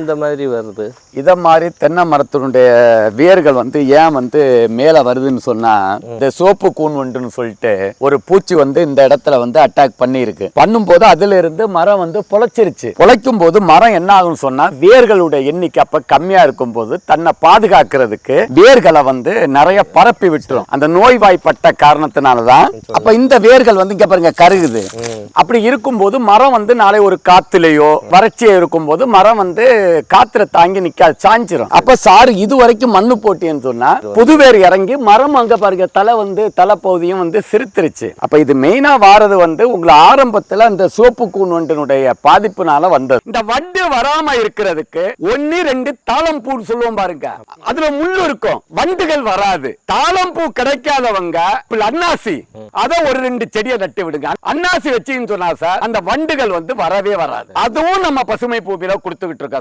இந்த மாதிரி வருது? இத மாதிரி தென்னை மரத்தினுடைய வேர்கள் வந்து ஏன் வந்து மேல வருதுன்னு சொன்னா இந்த சோப்பு கூன் வண்டுன்னு சொல்லிட்டு ஒரு பூச்சி வந்து இந்த இடத்துல வந்து அட்டாக் பண்ணியிருக்கு. பண்ணும்போது அதுல இருந்து மரம் வந்து பொழைச்சிருச்சு. பொழைக்கும் போது மரம் என்ன ஆகும்னு சொன்னா வேர்களுடைய எண்ணிக்கை அப்ப கம்மியா இருக்கும் போது தன்னை பாதுகாக்கிறதுக்கு வேர்களை வந்து நிறைய பரப்பி விட்டுரும். அந்த நோய்வாய்ப்பட்ட காரணத்தினாலதான் அப்ப இந்த வேர்கள் வந்து இங்க பாருங்க கருகுது. அப்படி இருக்கும்போது மரம் வந்து நாளை ஒரு காத்துலயோ வறட்சியோ இருக்கும்போது மரம் வந்து காத்திர தாங்கி நிக்காது சாஞ்சிரும். அப்ப சாரு இது வரைக்கும் மண்ணு போட்டின்னு சொன்னா புதுவேர் இறங்கி மரம் அங்க பாருங்க தலை வந்து தலை பகுதியும் வந்து சிரித்துருச்சு. அப்ப இது மெயினா வாரது வந்து உங்களை ஆரம்பத்துல அந்த சோப்பு கூன் ஒன்றினுடைய பாதிப்புனால வந்தது. இந்த வண்டு வராம இருக்கிறதுக்கு ஒன்னு ரெண்டு தாளம் பூன்னு சொல்லுவோம் பாருங்க. அதுல முள்ளு இருக்கும். வண்டுகள் வராது. தாளம் பூ கிடைக்காதவங்க அன்னாசி. அத ஒரு ரெண்டு செடியை நட்டு விடுங்க. அன்னாசி வச்சுன்னு சொன்னா சார் அந்த வண்டுகள் வந்து வரவே வராது. அதுவும் நம்ம பசுமை பூவில கொடுத்துக்கிட்டு இருக்கோம்